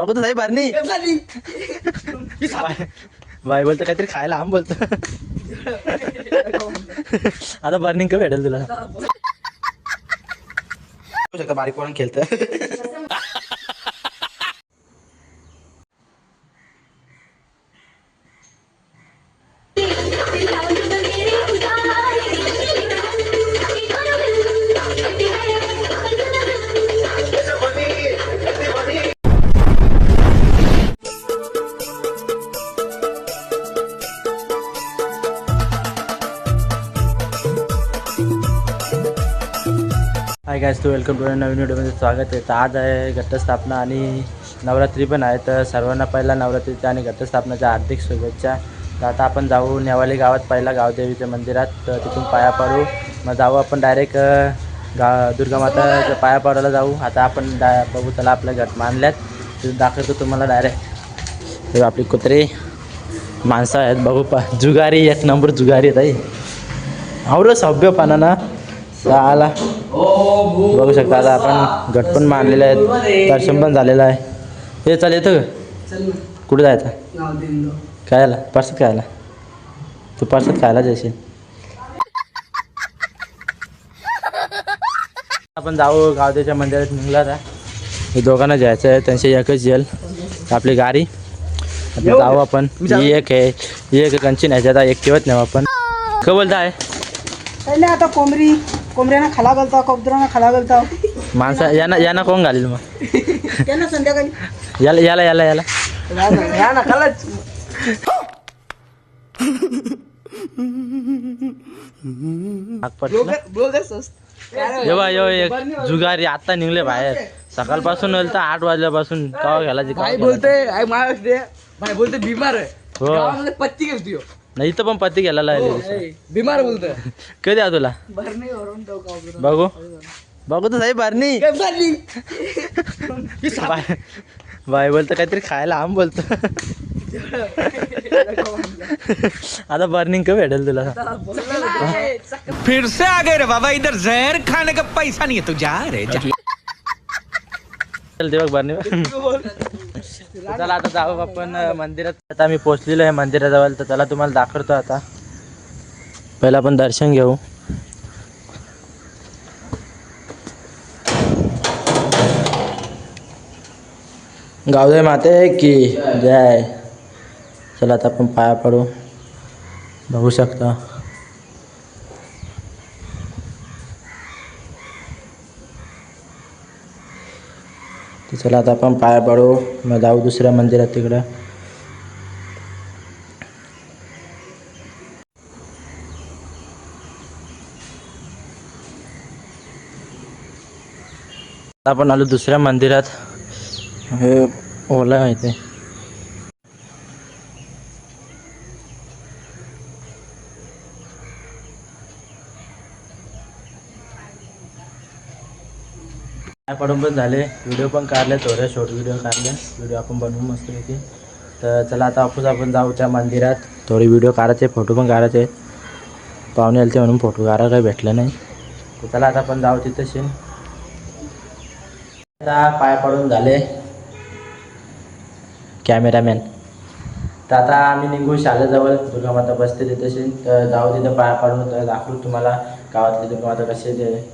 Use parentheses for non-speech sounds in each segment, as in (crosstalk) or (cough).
बघू तर साई भरणी बाय बोलतो काहीतरी खायला आम बोलतो. आता बर्निंग का भेटेल तुला. शकता बारीक कोण खेळत hi guys to welcome to नवीन व्हिडिओमध्ये स्वागत आहे तर आज आहे घटस्थापना आणि नवरात्री पण आहे तर सर्वांना पहिला नवरात्रीच्या आणि घटस्थापनाच्या हार्दिक शुभेच्छा। तर आता आपण जाऊ नेवाली गावात पहिला गावदेवीच्या मंदिरात तर तिथून पाया पाडू। मग जाऊ आपण डायरेक्ट गा दुर्गा माताच्या पाया पाडायला जाऊ। आता आपण डा बघू त्याला आपल्या घट मानल्यात। तिथून दाखवतो तुम्हाला डायरेक्ट तर आपली कुत्रे। माणसं आहेत बघू पा जुगारी एक नंबर जुगारी आहेत आई आवडं सभ्यपणानं आला. बघू शकता आता आपण घट पण मानलेले आहेत. दर्शन पण झालेलं आहे. हे चाल येतं कुठे जायचं? काय आला परसात काय आला तू परसात खायला जाशील. आपण जाऊ गावदेच्या मंदिरात निघला आता. हे दोघांना जायचं आहे. त्यांची एकच जेल आपली गाडी. आता जाऊ आपण. ही एक आहे. ही एक कंची नाही आता एक ठेवत नाही आपण. खबर बोलता आहे आता कोंबडी. कोंबड्यांना खाला घालता कबुतरांना खाला घालता माणसा यांना यांना कोण घालील मग? त्यांना संध्याकाळी. याला याला याला याला. ह्या ना खालाच यो एक जुगारी आता निघले बाहेर. सकाळपासून आलं तर आठ वाजल्यापासून कवा घ्यायला भाई बोलते आई महाराष्ट्र भाई बोलते बीमार आहे. हो. गावामध्ये पत्ती घेतो नाही इथं पण पत्ती गेलेला आहे बीमार बोलतो (laughs) कधी आ तुला? भरणी वरून तो कबूतर. बघू. बघू (laughs) (laughs) तर साहेब बारणी? बाय बोलतो काहीतरी खायला आम बोलतो. आता बर्निंग का भेटेल तुला. फिर से आ गए रे बाबा इधर जहर खाने का पैसा नहीं है तू जा रे जा। चल ते बघ बर्नी चला आता जाऊ आपण मंदिरात. आता मी पोचलेलो आहे मंदिराजवळ तर त्याला तुम्हाला दाखवतो आता. पहिला आपण दर्शन घेऊ. गावदे माते की जय. चला आता आपण पाया पडू. बघू शकता. चला आता आपण पाया पडू. मग जाऊ दुसऱ्या मंदिरात तिकडं. आता आपण आलो दुसऱ्या मंदिरात. हे ओला माहिती आहे. पडून पण झाले. व्हिडिओ पण काढले थोडे शॉर्ट व्हिडिओ काढले. व्हिडिओ आपण बनवू मस्त पैकी तर चला आता आपूस आपण जाऊ त्या मंदिरात. थोडे व्हिडिओ काढायचे फोटो पण काढायचे. पाहुणे आलते म्हणून फोटो काढायला काही भेटलं नाही. तर चला आता आपण जाऊ तिथे शेण आता पाय पडून झाले. कॅमेरामॅन तर आता आम्ही निघू शाळेजवळ. दुर्गामाता बसते तिथे तर जाऊ तिथं पाया पाडून तर दाखवू तुम्हाला गावातली दुर्गामाता कशी कसे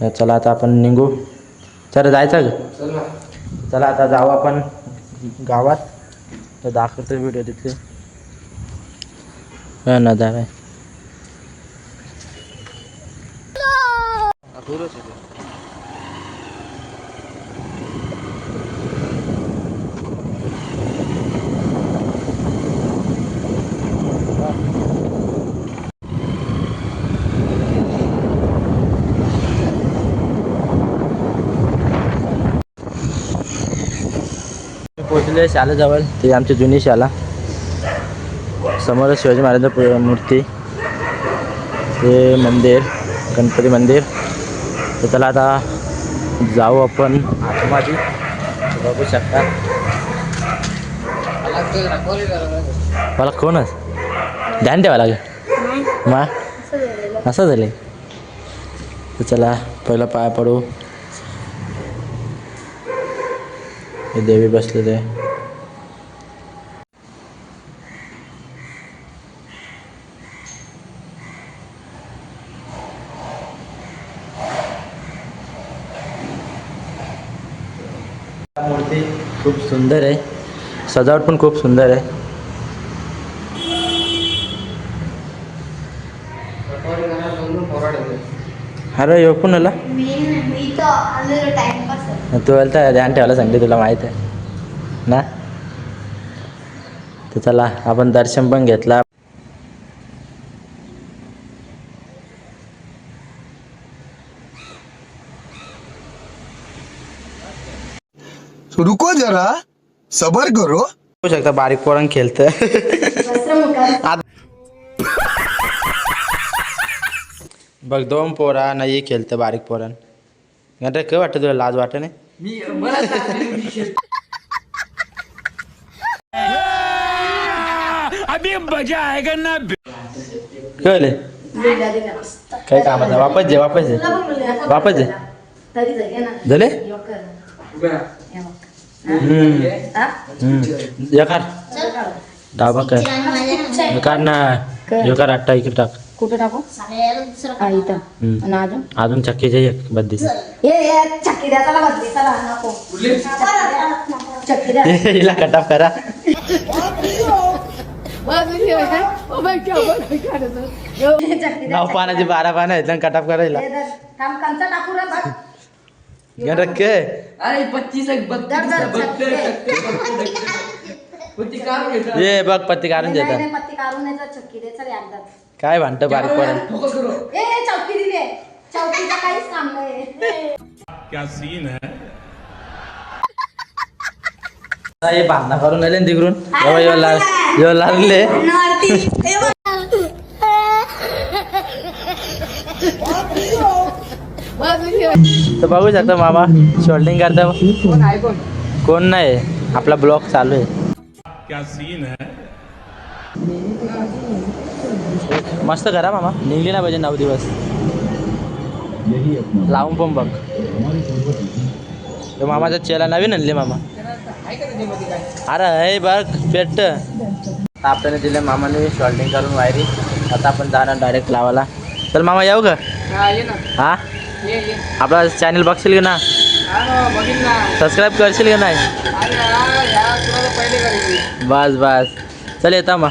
ते. चला आता आपण निघू. चला जायचं का? चला आता जाऊ आपण गावात. तर दाखवतो व्हिडिओ तिथे. हा ना पोचले शाळेजवळ. ती आमची जुनी शाळा. समोर शिवाजी महाराजांची मूर्ती. ते मंदिर गणपती मंदिर. तर चला आता जाऊ आपण. आतमध्ये. बघू शकता. मला कोणच? ध्यान ठेवा लागेल. मा? असं झाले. तर चला पहिला पाय पडू. हे देवी बसलेले आहे. मूर्ती खूप सुंदर आहे. सजावट पण खूप सुंदर आहे. अरे येऊ पण आला तर ध्यान ठेवायला सांगते तुला माहीत आहे. ना? तर चला आपण दर्शन पण घेतला. रुको जरा सबर करो. होऊ शकता बारीक पोरण खेळत बघ दोन पोरा नाही खेळत बारीक पोरण घंटा काय वाटतं तुला? लाज वाटत नाही? अभी मजा आएगा ना. कळले? काय कामाचं? वापस जे वापस जे वापस जे झाले? हम्म. हम्म. एकार डाबा काय काढ ना. एकार आठटा इकडे टाक. कुठे टाकू? हा इथं हम्म. आणि अजून? अजून एक ये चक्की द्या चला बदली चला. नको चक्की द्या. (laughs) हिला कटाप करा. चक्की द्या पानाची बारा पानं आहेत ना कटाप करायला धर. थांब कंचा टाकू रे बघ. रक्के चक्की. दे. ये बघ पत्ती काढून नाही, देतात नाही, पत्ती काढून चक्की दे चल एकदा काय भांडत बारीक पोरण ए ए, चौकी दिली आहे. चौकीचं काहीच काम नाही. क्या सीन है? बांधणा करून आले ना तिकडून. जेव्हा लाग लागले. तर बघू शकता मामा शोल्डिंग करता. कोण नाही. आपला ब्लॉक चालू आहे. क्या सीन है. मस्त करा मामा. निघली ना पाहिजे नऊ दिवस. लावून पण बघ. तो मामाचा चेला नवीन आणले मामा. अरे हे बघ पेट आपल्याने दिले मामाने शॉल्डिंग करून वायरी. आता आपण जाणार डायरेक्ट लावायला. तर मामा येऊ का? हा आपला चॅनल बघशील का ना? सबस्क्राईब करशील का नाही? बस बस. चल येता मग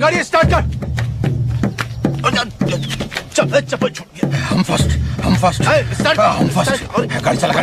गाड़ी स्टार्ट कर चप्पल छूट गया हम फर्स्ट हम फर्स्ट स्टार्ट हम फर्स्ट गाड़ी चला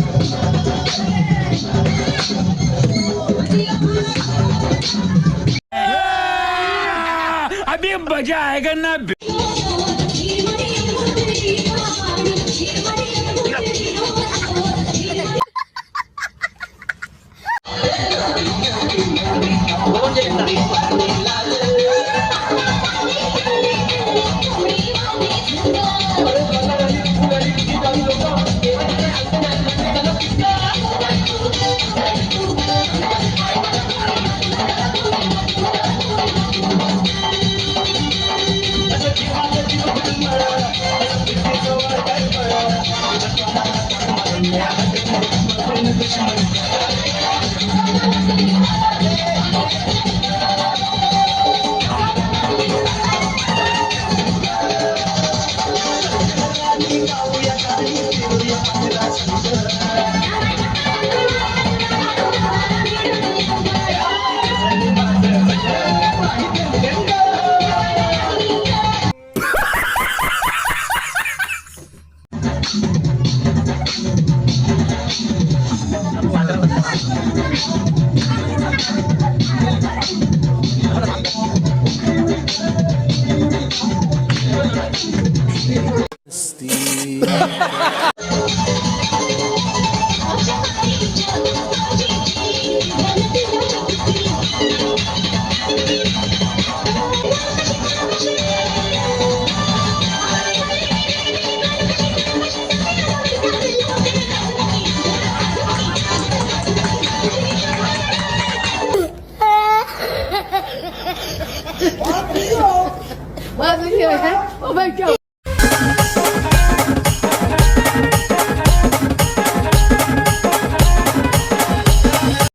आएगा ना